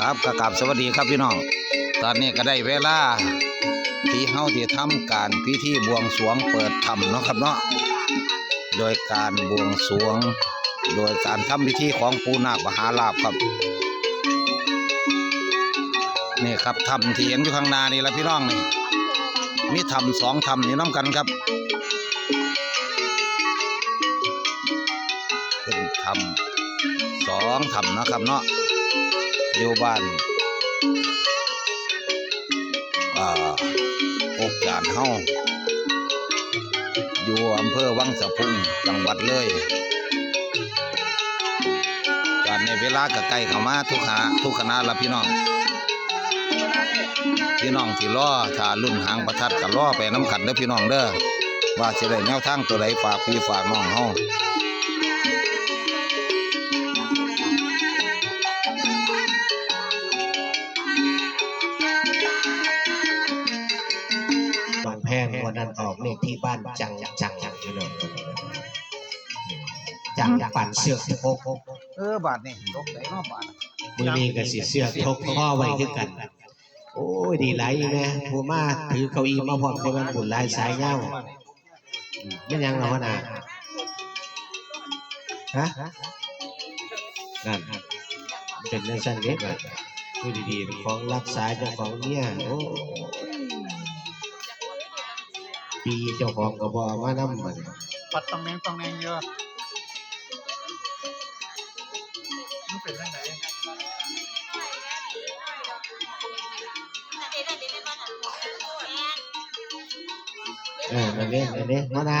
ครับกราบสวัสดีครับพี่น้อง ตอนนี้ก็ได้เวลา ที่เฮาที่ทำการพิธีบวงสรวงเปิดธรรมเนาะครับเนาะโดยการบวงสรวง โดยการทำพิธีของปูนาคมหาลาภครับนี่ครับธรรมที่เห็นอยู่ข้างหน้านี่แหละพี่น้องนี่มีธรรมสองธรรมนี่น้ำกันครับเป็นธรรมสองธรรมนะครับเนาะ อยู่บ้านอ่าอกจานเฮาอยู่อำเภอวังสะพุงจังหวัดเลยตอนนี้เวลาก็ใกล้เข้ามาทุกคณะทุกคณะล้วพี่น้อง พี่น้องที่รอถ้ารุ่นหางประทัดก็รอไปน้ำกันเด้อพี่น้องเด้อว่าสิได้แนวทางตัวใดฝากพี่ฝากน้องเฮา นนั้นออกเลขที่บ้านจังจังจังอยู่เลยจังปั่นเสือกทกเออบาทนี่ตกใจเนาะบาทมือนี้ก็สิเสือกทกข้อไว้คือกัน โอ้ยดีหลายอีแม่ผู้มาถือเก้าอี้มาพร้อมจะมันบุญหลายสายเงาไม่นยังเหรอวะน่ะฮะนั่นเป็นเรื่องสั้นเล็กอะดูดีๆของรักษาเจ้าของเนี่ยโอ้ ปีเจ้าของก็บเอกมาน้ำมันปัดตองแนงตองแนงเยอะมันเป็นยังไงเออนั่นเนี่ยนั่นเนี่ยมานะ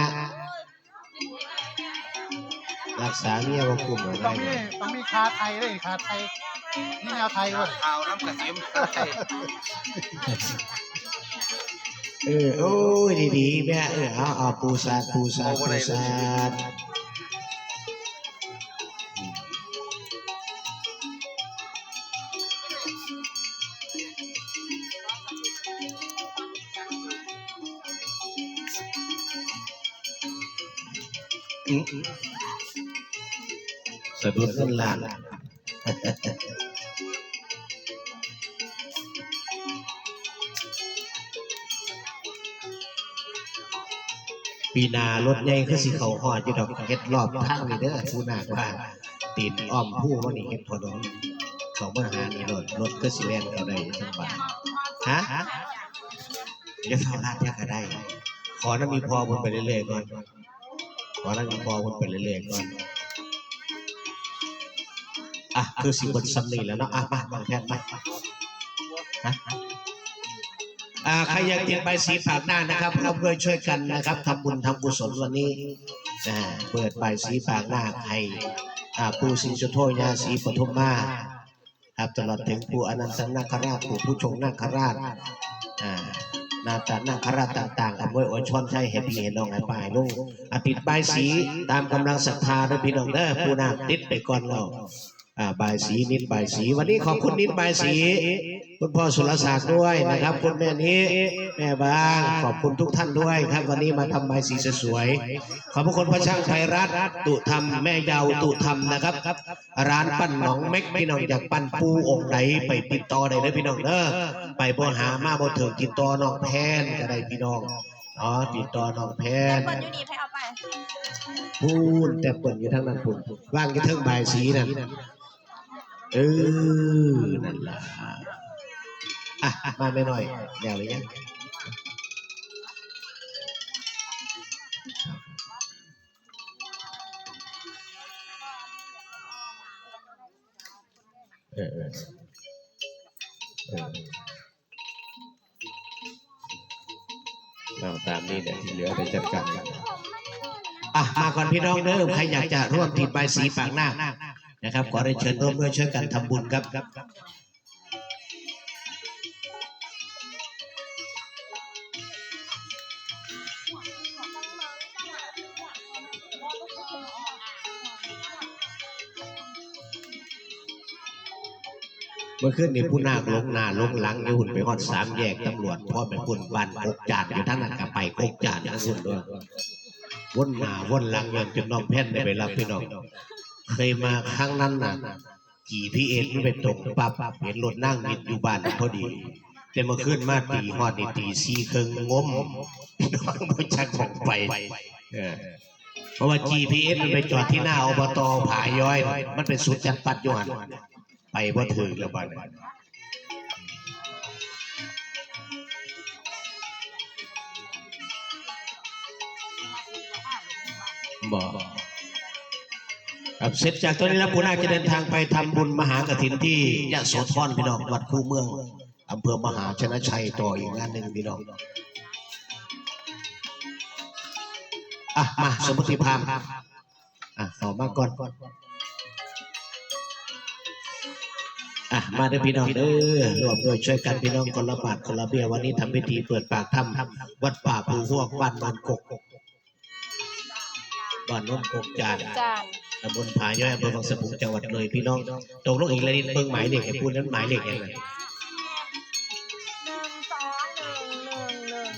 รักษาเมียว่าคุมอะไรต้องมีต้องมีคาไทยเลยคาไทยนี่แนวไทยเว้ยข่าวน้ำกระเทียม เออโอ้ยดีๆแม่เออเอาเอาปูซาดปูซาดปูซาดอืมสะดุดเงินล้าน ปีนารถใหญ่คือสิเขาหอดอยู่ดอกเฮ็ดรอบทางนี่เด้อผู้นาว่าตีนอ้อมผู้ว่านี่เฮ็ดถนนเขามาหานี่รถรถก็สิแล่นเขาได้จังหวะฮะอย่าเฝ้าลาดยากก็ได้ ขอน้ำมีพอมันไปเรื่อยๆก่อนขอน้ำมีพอมันไปเรื่อยๆก่อนอะคือสิบนสำนีแล้วเนาะอะมาบางแทนมฮะอ่า ใครอยากติดใบสีฝากหน้านะครับเราเพื่อช่วยกันนะครับทำบุญทำกุศลวันนี้เปิดใบสีฝากหน้าให้อาภูสิงสุโธยาสีปทุมมาครับตลอดถึงปู่อนันตนาคราชปูผู้ชงนาคราชนาตานาคราชต่างๆอำนวยอวยชอนใช้เห็นพี่เห็นน้องไอ้ป้ายลุงอะติดใบสีตามกำลังศรัทธาด้วยพี่น้องเด้อปูนาติดไปก่อนเรา อ่าใบายสีนิดใบายสี วันนี้ขอบคุณนิดใบายสี คุณพ่อสุรศักดิ์ด้วยนะครับ คุณแม่นี้แม่บางขอบคุณทุกท่านด้วยครับ วันนี้มาทำใบสีสวยๆขอบพระคุณพระช่างไทยรัฐตุธรรมแม่เยาวตุธรรมนะครับ ร้านปั้นหนองเม็กพี่น้องอยากปั้นปูองค์ไหนไปติดต่อได้เลยพี่น้องเด้อไปบ่หามาบ่ถึงติดต่อน้องแพนก็ได้พี่น้องอ๋อติดต่อน้องแพนเปิดยูนิตให้เอาไปพูนแต่เปิดอยู่ทั้งนั้นพูนว่างอยู่เทั้งใบายสีนั่น เออ นั่นล่ะ อะ มาไม่หน่อยเดี๋ยวเลยยังเออเออเออเราตามนี้เดี๋ยวที่เหลือไปจัดการกันอะ มาก่อนพี่น้องเด้อใครอยากจะร่วมทีมใบสีปากหน้า นะครับ ขอได้เชิญร่วมด้วยช่วยกันทำบุญครับเมื่อคืนนี้ผู้นาคลงหน้าลงหลังอยู่หุ่นไปฮอดสามแยกตำรวจพ่อเป็นคุณบ้านกกจานอยู่ทั้งนั้นกับไปกกจานทั้งหุ่นด้วยวนหน้าวนหลังยันจนน้องแพ่นได้ไปรับพี่น้อง เคยมาครั้งนั้นน่ะ GPS มันไปตรงปับเห็นรถนั่งมิดอยู่บ้านพอดี แต่เมื่อคืนมาตีฮอดนี่ตีสี่ครึ่งงมพี่น้องชักของไปเพราะว่า GPS มันไปจอดที่หน้าอบตผาย้อย มันเป็นสุดจัดปัดยู่หันไปบ่ถึงแล้วบ้านนั้นบ่ ครับเสร็จจากตอนนี้แล้วปูนาจะเดินทางไปทำบุญมหากฐินที่ยะโสธรพี่น้องวัดคู่เมืองอำเภอมหาชนะชัยต่ออีกงานหนึ่งพี่น้องอะมาสมมติพามอะต่อมาก่อนอะมาเด้อพี่น้องเด้อรวมด้วยช่วยกันพี่น้องคนละบาทคนละเบี้ยวันนี้ทำพิธีเปิดปากถ้ำวัดป่าภูหวกบ้านนนกกบ้านนนกกจานจาน ตำบลผาย่อยอำเภอวังสะพุงจังหวัดเลยพี่น้องตกลงอีกแล้วนี่เบิ่งหมายเลขไอ้พูดนั้นหมายเลขยังไงหนึ่งสองหนึ่งหนึ่งหนึ่ง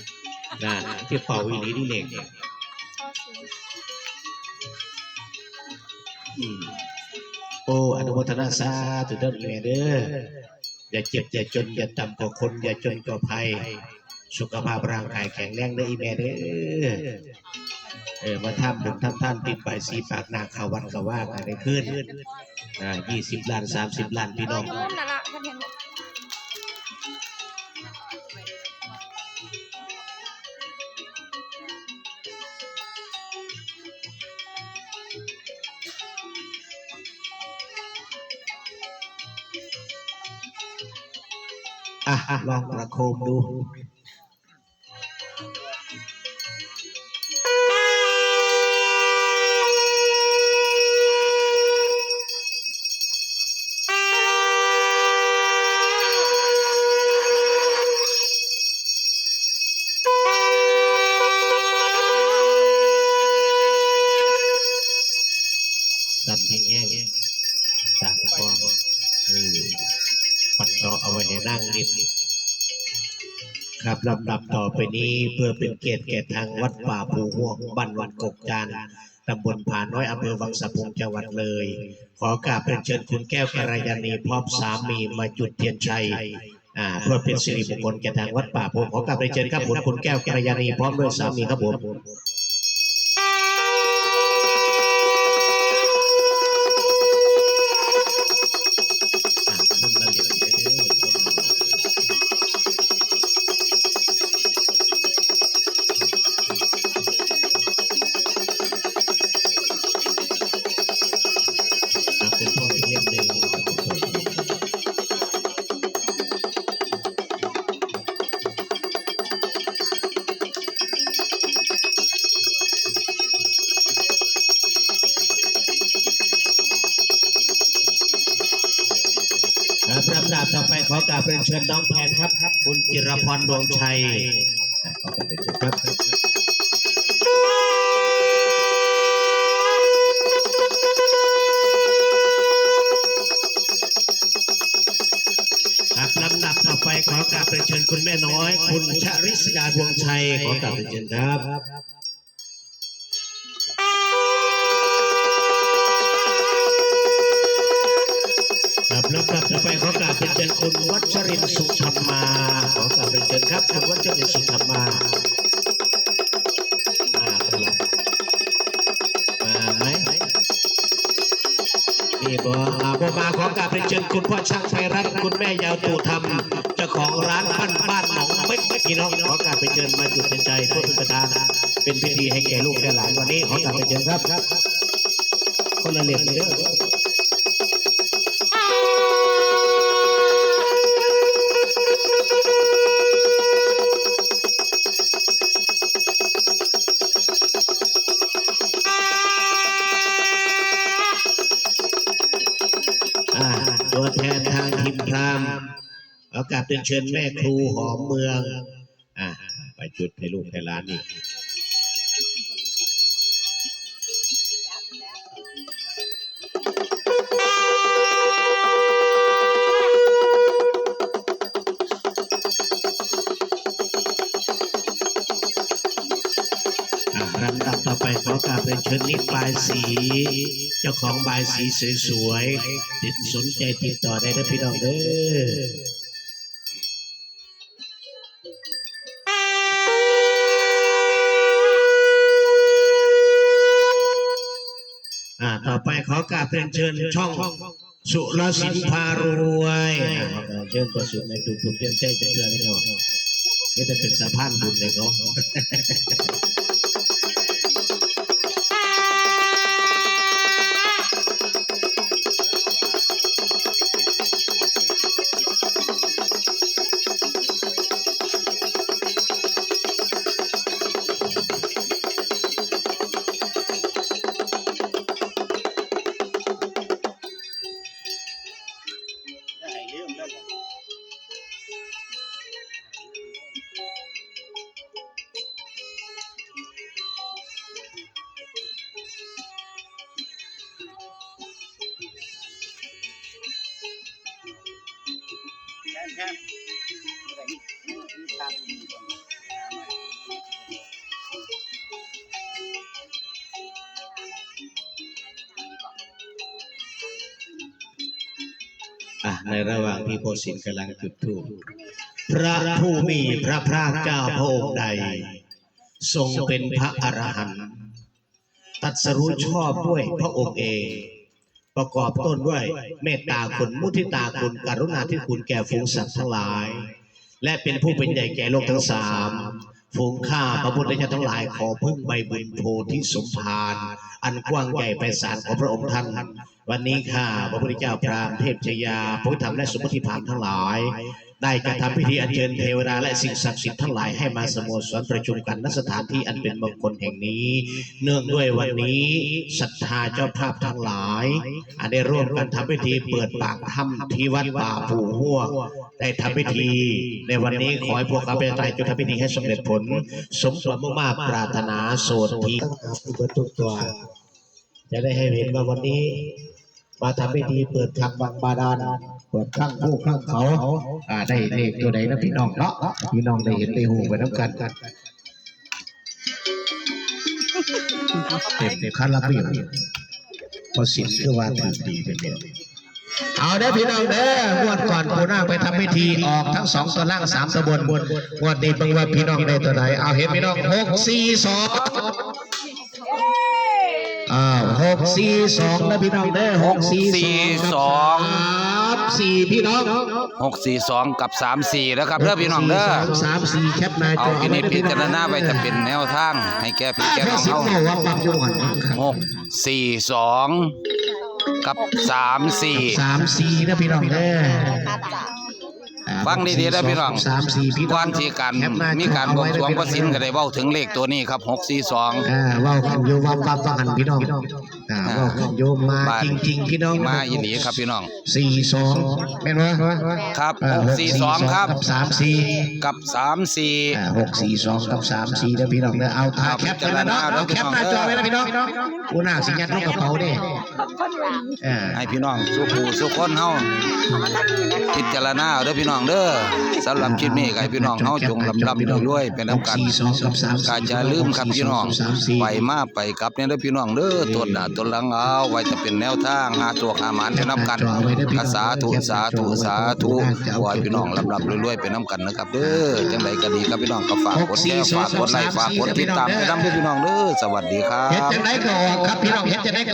น่ะที่เป่าอีนี้ที่เลขชอสีอืมโอ้อนุโมทนาสาธุเด้ออีแม่เด้ออย่าเจ็บอย่าจนอย่าต่ำกว่าคนอย่าจนกว่าภัย สุขภาพร่างกายแข็งแรงเด้ออีแม่เด้อ เออมาทำบุญทำท่านติดไปสีปากนาขาวัดกว่ากันได้ขึ้นอ่ายี่สิบล้านสามสิบล้านพี่น้องละฉันเห็นอะลองประโคมดู ลำดับต่อไปนี้เพื่อเป็นเกียรติแก่ทางวัดป่าภูห่วงบ้านวันกกจานตำบลผาน้อยอำเภอวังสะพุงจังหวัดเลย ขอกราบเป็นเชิญคุณแก้วกัลยานีพร้อมสามีมาจุดเทียนชัยเพื่อเป็นสิริมงคลแก่ทางวัดป่าภูขอกราบเรียนเชิญครับผมคุณแก้วกัลยานีพร้อมด้วยสามีครับผม เป็นเชิญน้องแพนครับครับ คุณจิรพรดวงชัยอะขอกราบเป็นเชิญครับครับลำดับต่อไปขอกราบเป็นเชิญคุณแม่น้อย คุณชริศยาดวงชัยขอกราบเป็นเชิญครับครับ คุณวัชรินทร์สุธรรมา ขอกราบเป็นเชิญครับ คุณวัชรินทร์สุธรรมาี่บออาบมาขอกราบเป็นเชิญคุณพ่อช่างไทยรัฐคุณแม่ยาวตู่ธรรมเจ้าของร้านบ้านบ้านหนองเม็กพี่น้องขอกราบเป็นเชิญมาจุดเป็นใจเพื่อเป็นประธานเป็นพิธีให้แก่ลูกแก่หลานวันนี้ขอกราบเป็นเชิญครับ คนละเหรียญเลย กาบเป็นเชิญแม่ครูหอมเมือง อ่าไปจุดให้ลูกให้หลานนี่อ่าลำดับต่อไปขอกราบเรียนเชิญนิปลายสี เจ้าของบายสีสวยๆติดสนใจติดต่อได้นะพี่น้องเด้อ ไปขอกราบเรียนเชิญช่องสุรสินพารวยเชิญประสุในทุกๆเตรียมใจจะเตือนเราไม่จะเป็นสะพานบุญเลยเนาะ อะในระหว่างที่โพสินกำลังจุดธูปพระผู้มีพระภาคเจ้าพระองค์ใด ทรงเป็นพระอรหันต์ตรัดสรู้ชอบด้วยพระองค์เอง ประกอบต้นด้วยเมตตาคุณมุทิตาคุณกรุณาที่คุณแก่ฝูงสัตว์ทั้งหลาย และเป็นผู้เป็นใหญ่แก่โลกทั้งสามฝูงข้าพระพุทธเจ้าทั้งหลายขอพึ่งใบบุญโพธิสมภารอันกว้างใหญ่ไพศาลของพระองค์ท่าน วันนี้ข้าพระพุทธเจ้าพราหมณ์เทพชยาพุทธรรมและสมมติพาหมทั้งหลาย ได้กระทำพิธีอัญเชิญเทวดาและสิ่งศักดิ์สิทธิ์ทั้งหลายให้มาสโมสรประชุมกันณสถานที่อันเป็นมงคลแห่งนี้ เนื่องด้วยวันนี้ศรัทธาเจ้าภาพทั้งหลายอันได้ร่วมกันทำพิธีเปิดปากถ้ำที่วัดป่าปู่หัวได้ทำพิธี ในวันนี้ขอให้พวกข้าพเจ้าทั้งหลายจงทำพิธีให้สำเร็จผล สมความมุ่งมา่ปรารถนาโสดทีอุปตุตัวจะได้ให้เห็นว่าวันนี้ มาทำพิธีเปิดทางบางบาดาล เปิดข้างผู้ข้างเขาอ่าได้เลขตัวใดนะพี่น้องเนาะพี่น้องได้เห็นได้หูไปน้ำกันเต็มเต็มขั้นละเบียบพอสินคือว่าถือดีเป็นเดียวเอาเด้อพี่น้องเด้องวดก่อนปูนาคไปทำพิธีออกทั้งสองตัวล่างสามตัวบนงวดนี้เบิ่งว่าพี่น้องได้ตัวไหนเอาเห็นพี่น้องหกสี่สองอ้าวหกสี่สองนะพี่น้องเด้อหกสี่สองครับ สี่พี่น้องหกสี่สองกับสามสี่แล้วครับเด้อพี่น้องเด้อสามสามสี่แคปหน้าจเอาอกินไว้นี้เด้อพิพี่น้องจารณาไปจะเป็นแนวทาง ให้แก่พี่อ่าแก่แค่น้องสิบเฮาโมงว่าปักจุก่อนหกสี่สองกับสามสี่สามสี่นะพี่น้องเด้อค่ะจ้ะอ่า ฟังดีๆนะพี่น้องสามสี่พี่น้องก่อนที่การแคปหน้มีการบวงสรวงพระสินก็ได้เว้าถึงเลขตัวนี้ครับหกสี่สองอ่าเว่ากันอยู่ว่าปั๊บว่ากันพี่น้องอ่าเว่ากันอยู่มาบ้านจริงๆพี่น้องมาอีหลีครับพี่น้องสี่สองเป็นวะครับอ่าหกสี่สองครับกับสามสี่กับสามสี่อ่าหกสี่สองกับสามสี่นะพี่น้องเด้อเอาถ่ายแคปกันนะเนาะเอาแคปหน้าจอไว้นะพี่น้องกูน่าสิยัดลงกระเป๋าเด้อ่าให้พี่น้องสุขูสุขคนเฮาพิ จารณาเอาเด้อพี่น้องเด้อสำหรับคลิปนี้ก็ให้พี่น้องเฮาจงลำลำรวยๆไปนำกันสี่สองกับสามกาจะลืมครับพี่น้องสามสี่ไปมาไปกลับเนี่ยเด้อพี่น้องเด้อตัวหน้าตัวหลังเอาไว้จะเป็นแนวทางหาตัวหาหมานไปนำกันก็สาธุสาธุสาธุขอให้พี่น้องลำลำรวยๆไปนำกันนะครับเด้อจังไดก็ดีครับพี่น้องก็ฝากกดแชร์ฝากกดไลค์ฝากกดติดตามไปนำเด้อพี่น้องเด้อสวัสดีครัเฮ็ดบจังไดก็ออกครับพี่น้องเฮ็ดจังไดก็